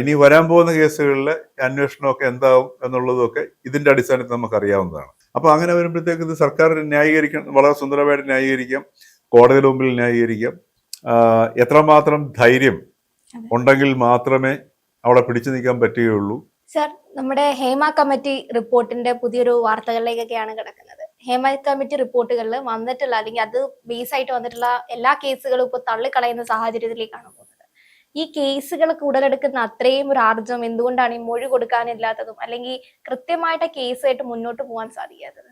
ഇനി വരാൻ പോകുന്ന കേസുകളിലെ അന്വേഷണമൊക്കെ എന്താവും എന്നുള്ളതൊക്കെ ഇതിന്റെ അടിസ്ഥാനത്തിൽ നമുക്ക് അറിയാവുന്നതാണ് അപ്പൊ അങ്ങനെ വരുമ്പോഴത്തേക്ക് ഇത് സർക്കാർ ന്യായീകരിക്കാൻ വളരെ സുന്ദരമായിട്ട് ന്യായീകരിക്കാം കോടതിയുടെ മുമ്പിൽ ന്യായീകരിക്കാം. എത്രമാത്രം ധൈര്യം ഉണ്ടെങ്കിൽ മാത്രമേ അവിടെ പിടിച്ചു നിൽക്കാൻ പറ്റുകയുള്ളൂ. സർ നമ്മുടെ ഹേമ കമ്മിറ്റി റിപ്പോർട്ടിന്റെ പുതിയൊരു വാർത്തകളിലേക്കൊക്കെയാണ് കിടക്കുന്നത്. ഹേമ കമ്മിറ്റി റിപ്പോർട്ടുകളിൽ വന്നിട്ടുള്ള അല്ലെങ്കിൽ അത് ബേസ് ആയിട്ട് വന്നിട്ടുള്ള എല്ലാ കേസുകളും ഇപ്പോൾ തള്ളിക്കളയുന്ന സാഹചര്യത്തിലേക്കാണ് പോകുന്നത്. ഈ കേസുകളൊക്കെ ഉടലെടുക്കുന്ന അത്രയും ഒരു ആർജം എന്തുകൊണ്ടാണ് ഈ മൊഴി കൊടുക്കാനില്ലാത്തതും അല്ലെങ്കിൽ കൃത്യമായിട്ട് കേസായിട്ട് മുന്നോട്ട് പോകാൻ സാധിക്കാത്തത്?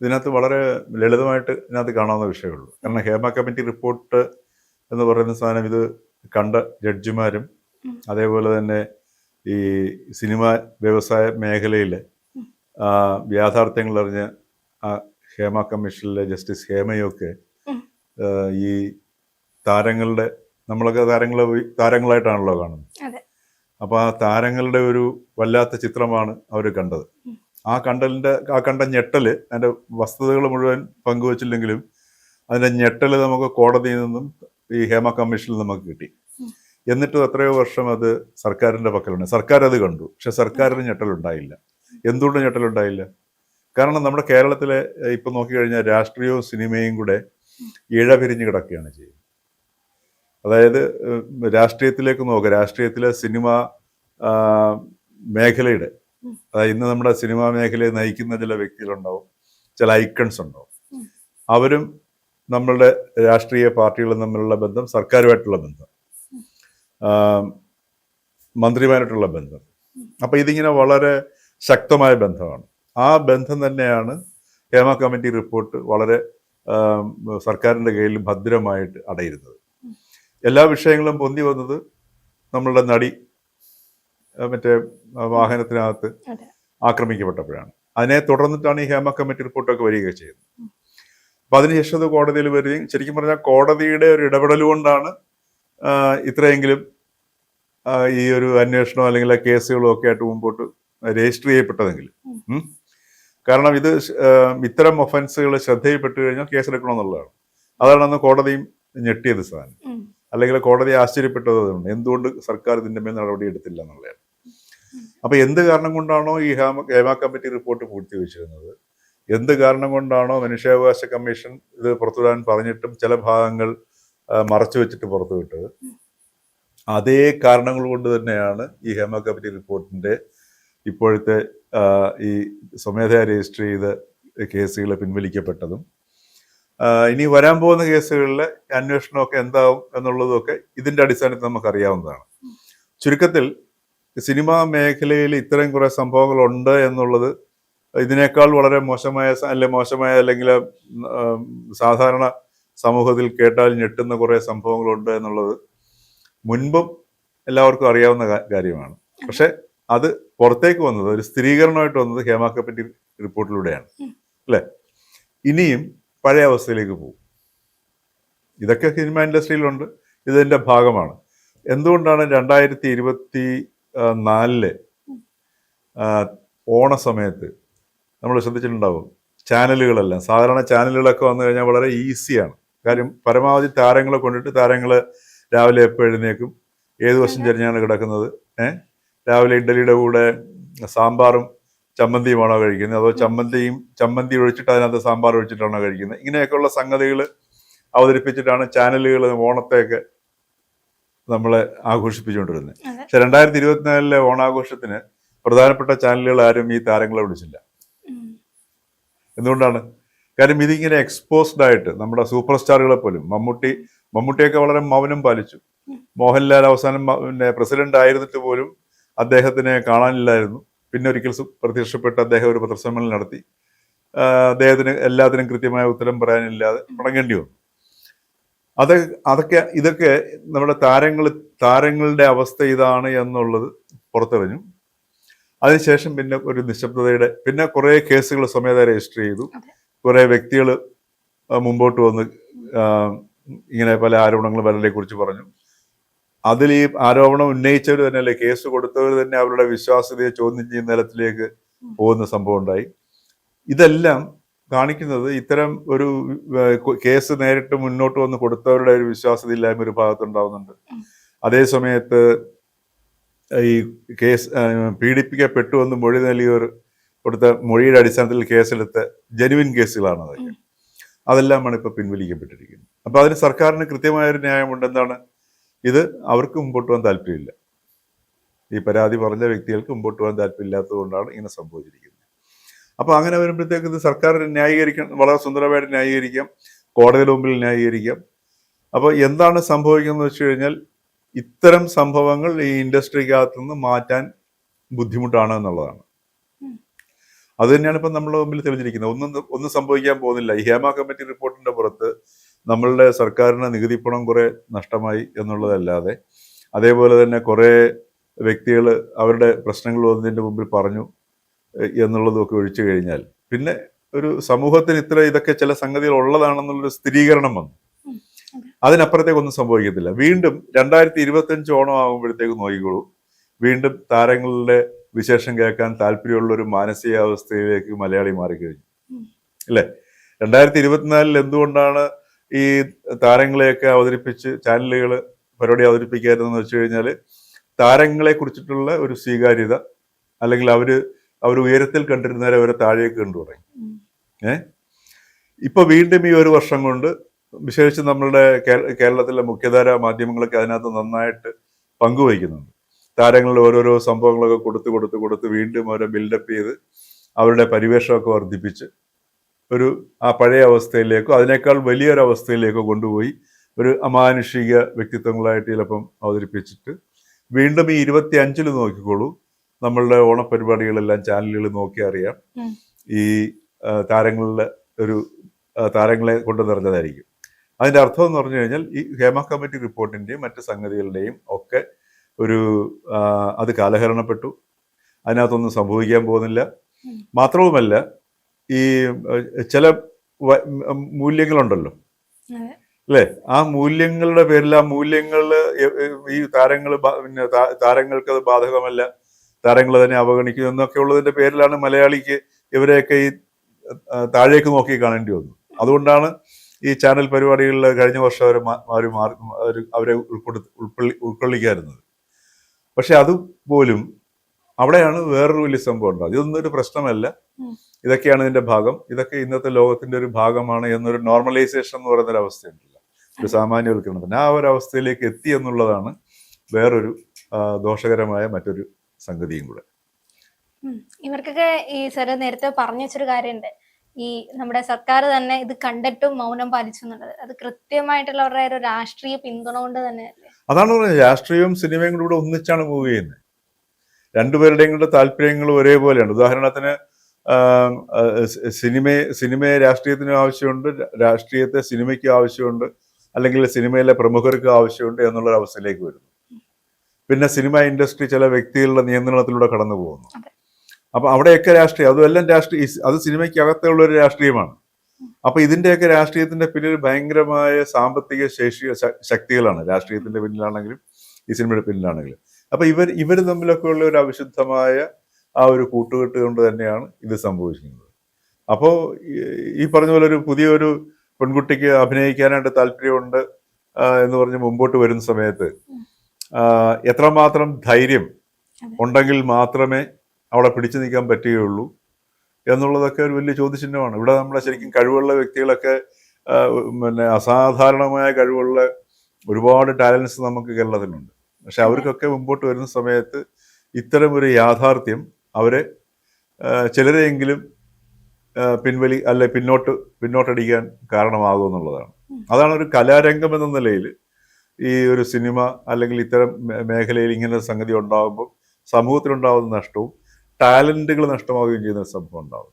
ഇതിനകത്ത് വളരെ ലളിതമായിട്ട് ഇതിനകത്ത് കാണാവുന്ന വിഷയമുള്ളൂ. കാരണം ഹേമ കമ്മിറ്റി റിപ്പോർട്ട് എന്ന് പറയുന്ന സാധനം ഇത് കണ്ട ജഡ്ജിമാരും അതേപോലെ തന്നെ ഈ സിനിമ വ്യവസായ മേഖലയിലെ യാഥാർത്ഥ്യങ്ങൾ അറിഞ്ഞ ആ ഹേമ കമ്മീഷനിലെ ജസ്റ്റിസ് ഹേമയൊക്കെ ഈ താരങ്ങളുടെ നമ്മളൊക്കെ താരങ്ങളെ താരങ്ങളായിട്ടാണല്ലോ കാണുന്നത്. അതെ. അപ്പൊ ആ താരങ്ങളുടെ ഒരു വല്ലാത്ത ചിത്രമാണ് അവർ കണ്ടത്. ആ കണ്ടലിന്റെ ആ കണ്ട ഞെട്ടൽ അതിന്റെ വസ്തുതകൾ മുഴുവൻ പങ്കുവച്ചില്ലെങ്കിലും അതിന്റെ ഞെട്ടൽ നമുക്ക് കോടതിയിൽ നിന്നും ഈ ഹേമ കമ്മീഷനിൽ നമുക്ക് കിട്ടി. എന്നിട്ട് എത്രയോ വർഷം അത് സർക്കാരിന്റെ പക്കലുണ്ട്. സർക്കാർ അത് കണ്ടു. പക്ഷെ സർക്കാരിന് ഞെട്ടലുണ്ടായില്ല എന്തുകൊണ്ട് ഞെട്ടലുണ്ടായില്ല കാരണം നമ്മുടെ കേരളത്തിലെ ഇപ്പൊ നോക്കിക്കഴിഞ്ഞാൽ രാഷ്ട്രീയവും സിനിമയും കൂടെ ഇഴ പിരിഞ്ഞ് കിടക്കുകയാണ് ചെയ്യുന്നത്. അതായത് രാഷ്ട്രീയത്തിലേക്ക് നോക്കുക രാഷ്ട്രീയത്തിലെ സിനിമ മേഖലയുടെ. അതായത് ഇന്ന് നമ്മുടെ സിനിമാ മേഖലയെ നയിക്കുന്ന ചില വ്യക്തികളുണ്ടാവും. ചില ഐക്കൺസ് ഉണ്ടാവും. അവരും നമ്മളുടെ രാഷ്ട്രീയ പാർട്ടികളും തമ്മിലുള്ള ബന്ധം സർക്കാരുമായിട്ടുള്ള ബന്ധം മന്ത്രിമാരായിട്ടുള്ള ബന്ധം. അപ്പൊ ഇതിങ്ങനെ വളരെ ശക്തമായ ബന്ധമാണ്. ആ ബന്ധം തന്നെയാണ് ഹേമ കമ്മിറ്റി റിപ്പോർട്ട് വളരെ സർക്കാരിന്റെ കയ്യിൽ ഭദ്രമായിട്ട് അടയിരുന്നത്. എല്ലാ വിഷയങ്ങളും പൊന്തി വന്നത് നമ്മളുടെ നടി മറ്റേ വാഹനത്തിനകത്ത്. ആക്രമിക്കപ്പെട്ടപ്പോഴാണ് അതിനെ തുടർന്നിട്ടാണ് ഈ ഹേമ കമ്മിറ്റി റിപ്പോർട്ടൊക്കെ വരിക ചെയ്യുന്നത് അപ്പൊ അതിനുശേഷം അത് കോടതിയിൽ വരികയും ശരിക്കും പറഞ്ഞാൽ കോടതിയുടെ ഒരു ഇടപെടൽ കൊണ്ടാണ് ഇത്രയെങ്കിലും ഈ ഒരു അന്വേഷണം അല്ലെങ്കിൽ ആ കേസുകളും ഒക്കെ ആയിട്ട് മുമ്പോട്ട് രജിസ്റ്റർ ചെയ്യപ്പെട്ടതെങ്കിൽ. കാരണം ഇത് ഇത്തരം ഒഫൻസുകൾ ശ്രദ്ധയിൽപ്പെട്ട് കഴിഞ്ഞാൽ കേസെടുക്കണമെന്നുള്ളതാണ് അതാണ് അന്ന് കോടതിയും ഞെട്ടിയത് സാധനം. അല്ലെങ്കിൽ കോടതി ആശ്ചര്യപ്പെട്ടത് അതുകൊണ്ട്. എന്തുകൊണ്ട് സർക്കാർ ഇതിന്റെ മേൽ നടപടി എടുത്തില്ല എന്നുള്ളതാണ്. അപ്പൊ എന്ത് കാരണം കൊണ്ടാണോ ഈ ഹേമ ഹേമ കമ്മിറ്റി റിപ്പോർട്ട് പൂർത്തിവെച്ചിരുന്നത് എന്ത് കാരണം കൊണ്ടാണോ മനുഷ്യാവകാശ കമ്മീഷൻ ഇത് പുറത്തുവിടാൻ പറഞ്ഞിട്ടും ചില ഭാഗങ്ങൾ മറച്ചു വെച്ചിട്ട് പുറത്തുവിട്ടത്? അതേ കാരണങ്ങൾ കൊണ്ട് തന്നെയാണ് ഈ ഹേമ കമ്മിറ്റി റിപ്പോർട്ടിന്റെ ഇപ്പോഴത്തെ ഈ സ്വമേധയാ രജിസ്റ്റർ ചെയ്ത കേസുകൾ പിൻവലിക്കപ്പെട്ടതും ഇനി വരാൻ പോകുന്ന കേസുകളിലെ അന്വേഷണമൊക്കെ എന്താവും എന്നുള്ളതൊക്കെ ഇതിന്റെ അടിസ്ഥാനത്തിൽ നമുക്ക് അറിയാവുന്നതാണ് ചുരുക്കത്തിൽ സിനിമാ മേഖലയിൽ ഇത്രയും കുറെ സംഭവങ്ങൾ ഉണ്ട് എന്നുള്ളത് ഇതിനേക്കാൾ വളരെ മോശമായ അല്ലെ മോശമായ അല്ലെങ്കിൽ സാധാരണ സമൂഹത്തിൽ കേട്ടാൽ ഞെട്ടുന്ന കുറെ സംഭവങ്ങളുണ്ട് എന്നുള്ളത് മുൻപും എല്ലാവർക്കും അറിയാവുന്ന കാര്യമാണ്. പക്ഷെ അത് പുറത്തേക്ക് വന്നത് ഒരു സ്ഥിരീകരണമായിട്ട് വന്നത് ഹേമ കമ്മിറ്റി റിപ്പോർട്ടിലൂടെയാണ്. അല്ലെ? ഇനിയും പഴയ അവസ്ഥയിലേക്ക് പോകും. ഇതൊക്കെ സിനിമ ഇൻഡസ്ട്രിയിലുണ്ട്. ഇതിന്റെ ഭാഗമാണ്. എന്തുകൊണ്ടാണ് രണ്ടായിരത്തി ഇരുപത്തി നാലിൽ ഓണ സമയത്ത് നമ്മൾ ശ്രദ്ധിച്ചിട്ടുണ്ടാവും? ചാനലുകളെല്ലാം. സാധാരണ ചാനലുകളൊക്കെ വന്നു കഴിഞ്ഞാൽ വളരെ ഈസിയാണ്. കാര്യം പരമാവധി താരങ്ങളെ കൊണ്ടിട്ട് താരങ്ങൾ രാവിലെ എപ്പോൾ എഴുന്നേക്കും? ഏത് വശം ചെരിഞ്ഞാണ് കിടക്കുന്നത്? ഏഹ് രാവിലെ ഇഡ്ഡലിയുടെ കൂടെ സാമ്പാറും ചമ്മന്തിയുമാണോ കഴിക്കുന്നത്? അതോ ചമ്മന്തിയും ചമ്മന്തി ഒഴിച്ചിട്ട് അതിനകത്ത് സാമ്പാർ ഒഴിച്ചിട്ടാണോ കഴിക്കുന്നത്? ഇങ്ങനെയൊക്കെയുള്ള സംഗതികൾ അവതരിപ്പിച്ചിട്ടാണ് ചാനലുകൾ ഓണത്തെയൊക്കെ നമ്മളെ ആഘോഷിപ്പിച്ചുകൊണ്ടിരുന്നത്. പക്ഷെ രണ്ടായിരത്തി ഇരുപത്തിനാലിലെ ഓണാഘോഷത്തിന് പ്രധാനപ്പെട്ട ചാനലുകൾ ആരും ഈ താരങ്ങളെ വിളിച്ചില്ല. എന്തുകൊണ്ടാണ്? കാര്യം ഇതിങ്ങനെ എക്സ്പോസ്ഡ് ആയിട്ട് നമ്മുടെ സൂപ്പർ സ്റ്റാറുകളെ പോലും മമ്മൂട്ടി മമ്മൂട്ടിയൊക്കെ വളരെ മൗനം പാലിച്ചു. മോഹൻലാൽ അവസാനം പിന്നെ പ്രസിഡന്റ് ആയിരുന്നിട്ട് പോലും അദ്ദേഹത്തിനെ കാണാനില്ലായിരുന്നു. പിന്നെ ഒരിക്കൽ പ്രത്യക്ഷപ്പെട്ട് അദ്ദേഹം ഒരു പത്രസമ്മേളനം നടത്തി. അദ്ദേഹത്തിന് എല്ലാത്തിനും കൃത്യമായ ഉത്തരം പറയാനില്ലാതെ മടങ്ങേണ്ടി വന്നു. അത് അതൊക്കെ ഇതൊക്കെ നമ്മുടെ താരങ്ങൾ താരങ്ങളുടെ അവസ്ഥ ഇതാണ് എന്നുള്ളത് പുറത്തെറിഞ്ഞു. അതിനുശേഷം പിന്നെ ഒരു നിശബ്ദതയുടെ പിന്നെ കുറെ കേസുകൾ സ്വമേധ രജിസ്റ്റർ ചെയ്തു. കുറേ വ്യക്തികൾ മുമ്പോട്ട് വന്ന് ഇങ്ങനെ പല ആരോപണങ്ങളും പലരെ കുറിച്ച് പറഞ്ഞു. അതിൽ ഈ ആരോപണം ഉന്നയിച്ചവർ തന്നെ അല്ലെ കേസ് കൊടുത്തവർ തന്നെ അവരുടെ വിശ്വാസ്യതയെ ചോദ്യം ചെയ്യുന്ന തലത്തിലേക്ക് പോകുന്ന സംഭവം ഉണ്ടായി. ഇതെല്ലാം കാണിക്കുന്നത് ഇത്തരം ഒരു കേസ് നേരിട്ട് മുന്നോട്ട് വന്ന് കൊടുത്തവരുടെ ഒരു വിശ്വാസ്യത ഇല്ലായ്മ ഒരു ഭാഗത്തുണ്ടാവുന്നുണ്ട് അതേസമയത്ത് അതേ സമയത്ത് ഈ കേസ് പീഡിപ്പിക്കപ്പെട്ടു എന്ന് മൊഴി നൽകിയവർ കൊടുത്ത മൊഴിയുടെ അടിസ്ഥാനത്തിൽ കേസെടുത്ത ജനുവിൻ കേസുകളാണ് അതൊക്കെ അതെല്ലാമാണ് ഇപ്പോൾ പിൻവലിക്കപ്പെട്ടിരിക്കുന്നത്. അപ്പോൾ അതിന് സർക്കാരിന് കൃത്യമായൊരു ന്യായമുണ്ട് എന്താണ് ഇത് അവർക്ക് മുമ്പോട്ട് പോകാൻ താല്പര്യമില്ല. ഈ പരാതി പറഞ്ഞ വ്യക്തികൾക്ക് മുമ്പോട്ട് പോകാൻ താല്പര്യമില്ലാത്തതുകൊണ്ടാണ് ഇങ്ങനെ സംഭവിച്ചിരിക്കുന്നത്. അപ്പോൾ അങ്ങനെ വരുമ്പോഴത്തേക്ക് ഇത് സർക്കാർ ന്യായീകരിക്കണം വളരെ സുന്ദരമായിട്ട് ന്യായീകരിക്കാം കോടതിയുടെ മുമ്പിൽ ന്യായീകരിക്കാം. അപ്പോൾ എന്താണ് സംഭവിക്കുന്നത് വെച്ച് കഴിഞ്ഞാൽ ഇത്തരം സംഭവങ്ങൾ ഈ ഇൻഡസ്ട്രിക്കകത്ത് നിന്ന് മാറ്റാൻ ബുദ്ധിമുട്ടാണ് എന്നുള്ളതാണ്. അത് തന്നെയാണ് ഇപ്പം നമ്മുടെ മുമ്പിൽ തെളിഞ്ഞിരിക്കുന്നത്. ഒന്നും ഒന്നും സംഭവിക്കാൻ പോകുന്നില്ല. ഈ ഹേമ കമ്മിറ്റി റിപ്പോർട്ടിന്റെ പുറത്ത് നമ്മളുടെ സർക്കാരിന് നികുതി പണം കുറെ നഷ്ടമായി എന്നുള്ളതല്ലാതെ അതേപോലെ തന്നെ കുറെ വ്യക്തികൾ അവരുടെ പ്രശ്നങ്ങൾ വന്നതിന്റെ മുമ്പിൽ പറഞ്ഞു എന്നുള്ളതൊക്കെ ഒഴിച്ചു കഴിഞ്ഞാൽ പിന്നെ ഒരു സമൂഹത്തിന് ഇത്ര ഇതൊക്കെ ചില സംഗതികൾ ഉള്ളതാണെന്നുള്ളൊരു സ്ഥിരീകരണം വന്നു. അതിനപ്പുറത്തേക്കൊന്നും സംഭവിക്കത്തില്ല. വീണ്ടും രണ്ടായിരത്തി ഇരുപത്തി അഞ്ച് ഓണം ആകുമ്പോഴത്തേക്ക് നോക്കിക്കോളൂ. വീണ്ടും താരങ്ങളുടെ വിശേഷം കേൾക്കാൻ താല്പര്യമുള്ള ഒരു മാനസികാവസ്ഥയിലേക്ക് മലയാളി മാറിക്കഴിഞ്ഞു. അല്ലേ? രണ്ടായിരത്തി ഇരുപത്തിനാലിൽ എന്തുകൊണ്ടാണ് ഈ താരങ്ങളെയൊക്കെ അവതരിപ്പിച്ച് ചാനലുകൾ പരിപാടി അവതരിപ്പിക്കാത്തതെന്ന് വെച്ച് കഴിഞ്ഞാൽ താരങ്ങളെ കുറിച്ചിട്ടുള്ള ഒരു സ്വീകാര്യത അല്ലെങ്കിൽ അവർ അവർ ഉയരത്തിൽ കണ്ടിരുന്നവരെ അവരെ താഴേക്ക് കണ്ടു തുടങ്ങി. ഏഹ് ഇപ്പൊ വീണ്ടും ഈ ഒരു വർഷം കൊണ്ട് വിശേഷിച്ച് നമ്മളുടെ കേരളത്തിലെ മുഖ്യധാര മാധ്യമങ്ങളൊക്കെ അതിനകത്ത് നന്നായിട്ട് പങ്കുവഹിക്കുന്നുണ്ട് താരങ്ങളുടെ ഓരോരോ സംഭവങ്ങളൊക്കെ കൊടുത്ത് കൊടുത്ത് കൊടുത്ത് വീണ്ടും അവരെ ബിൽഡപ്പ് ചെയ്ത് അവരുടെ പരിവേഷമൊക്കെ വർദ്ധിപ്പിച്ച് ഒരു ആ പഴയ അവസ്ഥയിലേക്കോ അതിനേക്കാൾ വലിയൊരു അവസ്ഥയിലേക്കോ കൊണ്ടുപോയി ഒരു അമാനുഷിക വ്യക്തിത്വങ്ങളായിട്ട് ചിലപ്പം അവതരിപ്പിച്ചിട്ട് വീണ്ടും ഈ ഇരുപത്തി അഞ്ചിൽ നോക്കിക്കോളൂ. നമ്മളുടെ ഓണപരിപാടികളെല്ലാം ചാനലുകൾ നോക്കി അറിയാം. ഈ താരങ്ങളിലെ ഒരു താരങ്ങളെ കൊണ്ട് നിറഞ്ഞതായിരിക്കും. അതിന്റെ അർത്ഥം എന്ന് പറഞ്ഞു കഴിഞ്ഞാൽ ഈ ഹേമ കമ്മിറ്റി റിപ്പോർട്ടിന്റെയും മറ്റ് സംഗതികളുടെയും ഒക്കെ ഒരു അത് കാലഹരണപ്പെട്ടു. അതിനകത്തൊന്നും സംഭവിക്കാൻ പോകുന്നില്ല. മാത്രവുമല്ല ഈ ചില മൂല്യങ്ങളുണ്ടല്ലോ. അല്ലേ? ആ മൂല്യങ്ങളുടെ പേരിൽ ആ മൂല്യങ്ങൾ ഈ താരങ്ങൾ പിന്നെ താരങ്ങൾക്ക് അത് ബാധകമല്ല താരങ്ങൾ തന്നെ അവഗണിക്കുന്നു എന്നൊക്കെ ഉള്ളതിന്റെ പേരിലാണ് മലയാളിക്ക് ഇവരെയൊക്കെ ഈ താഴേക്ക് നോക്കി കാണേണ്ടി വന്നു. അതുകൊണ്ടാണ് ഈ ചാനൽ പരിപാടികളിൽ കഴിഞ്ഞ വർഷം അവർ അവർ മാറി അവർ ഉൾപ്പെടുത്തി ഉൾക്കൊള്ളി ഉൾക്കൊള്ളിക്കാറുന്നത് പക്ഷെ അതുപോലും അവിടെയാണ് വേറൊരു വലിയ സംഭവം ഉണ്ടാകുന്നത്. ഇതൊന്നും ഒരു പ്രശ്നമല്ല. ഇതൊക്കെയാണ് ഇതിന്റെ ഭാഗം. ഇതൊക്കെ ഇന്നത്തെ ലോകത്തിന്റെ ഒരു ഭാഗമാണ് എന്നൊരു നോർമലൈസേഷൻ എന്ന് പറയുന്ന ഒരു അവസ്ഥയുണ്ടല്ലോ. ഒരു സാമാന്യവൽക്കരണത്തിന്. ആ ഒരു അവസ്ഥയിലേക്ക് എത്തി എന്നുള്ളതാണ് വേറൊരു ദോഷകരമായ മറ്റൊരു സംഗതിയും കൂടെ. ഇവർക്കൊക്കെ ഈ സാറ് നേരത്തെ പറഞ്ഞു വെച്ചൊരു കാര്യമുണ്ട്. ഈ നമ്മുടെ സർക്കാർ തന്നെ ഇത് കണ്ടിട്ടും മൗനം പാലിച്ചു എന്നുള്ളത്. അത് കൃത്യമായിട്ടുള്ള അവരുടെ ഒരു രാഷ്ട്രീയ പിന്തുണ കൊണ്ട് തന്നെ അതാണ് പറഞ്ഞത്. രാഷ്ട്രീയവും സിനിമയും കൂടെ ഒന്നിച്ചാണ് മൂവ് ചെയ്യുന്നത്. രണ്ടുപേരുടെയും കൂടെ താല്പര്യങ്ങൾ ഒരേപോലെയാണ് ഉദാഹരണത്തിന് സിനിമയെ സിനിമയെ രാഷ്ട്രീയത്തിനും ആവശ്യമുണ്ട് രാഷ്ട്രീയത്തെ സിനിമയ്ക്കും ആവശ്യമുണ്ട് അല്ലെങ്കിൽ സിനിമയിലെ പ്രമുഖർക്ക് ആവശ്യമുണ്ട് എന്നുള്ള അവസ്ഥയിലേക്ക് വരുന്നു. പിന്നെ സിനിമ ഇൻഡസ്ട്രി ചില വ്യക്തികളുടെ നിയന്ത്രണത്തിലൂടെ കടന്നു പോകുന്നു. അപ്പൊ അവിടെയൊക്കെ രാഷ്ട്രീയം അതുമെല്ലാം രാഷ്ട്രീയ അത് സിനിമയ്ക്കകത്തുള്ള ഒരു രാഷ്ട്രീയമാണ്. അപ്പൊ ഇതിന്റെയൊക്കെ രാഷ്ട്രീയത്തിന്റെ പിന്നിൽ ഭയങ്കരമായ സാമ്പത്തിക ശേഷി ശക്തികളാണ്. രാഷ്ട്രീയത്തിന്റെ പിന്നിലാണെങ്കിലും ഈ സിനിമയുടെ പിന്നിലാണെങ്കിലും. അപ്പൊ ഇവർ ഇവർ തമ്മിലൊക്കെ ഉള്ള ഒരു അവിശുദ്ധമായ ആ ഒരു കൂട്ടുകെട്ട് കൊണ്ട് തന്നെയാണ് ഇത് സംഭവിക്കുന്നത് അപ്പോൾ ഈ പറഞ്ഞ പോലെ ഒരു പുതിയൊരു പെൺകുട്ടിക്ക് അഭിനയിക്കാനായിട്ട് താല്പര്യമുണ്ട് എന്ന് പറഞ്ഞ് മുമ്പോട്ട് വരുന്ന സമയത്ത് എത്രമാത്രം ധൈര്യം ഉണ്ടെങ്കിൽ മാത്രമേ അവിടെ പിടിച്ചു നിൽക്കാൻ പറ്റുകയുള്ളൂ എന്നുള്ളതൊക്കെ ഒരു വലിയ ചോദ്യചിഹ്നമാണ്. ഇവിടെ നമ്മളെ ശരിക്കും കഴിവുള്ള വ്യക്തികളൊക്കെ പിന്നെ അസാധാരണമായ കഴിവുള്ള ഒരുപാട് ടാലൻസ് നമുക്ക് കേരളത്തിലുണ്ട്. പക്ഷെ അവർക്കൊക്കെ മുമ്പോട്ട് വരുന്ന സമയത്ത് ഇത്തരം ഒരു യാഥാർത്ഥ്യം അവരെ ചിലരെയെങ്കിലും പിൻവലി അല്ലെ പിന്നോട്ട് പിന്നോട്ടടിക്കാൻ കാരണമാകും എന്നുള്ളതാണ്. അതാണ് ഒരു കലാരംഗം എന്ന നിലയിൽ ഈ ഒരു സിനിമ അല്ലെങ്കിൽ ഇത്തരം മേഖലയിൽ ഇങ്ങനെ സംഗതി ഉണ്ടാകുമ്പോൾ സമൂഹത്തിലുണ്ടാകുന്ന നഷ്ടവും ടാലന്റുകൾ നഷ്ടമാവുകയും ചെയ്യുന്ന സംഭവം ഉണ്ടാവും.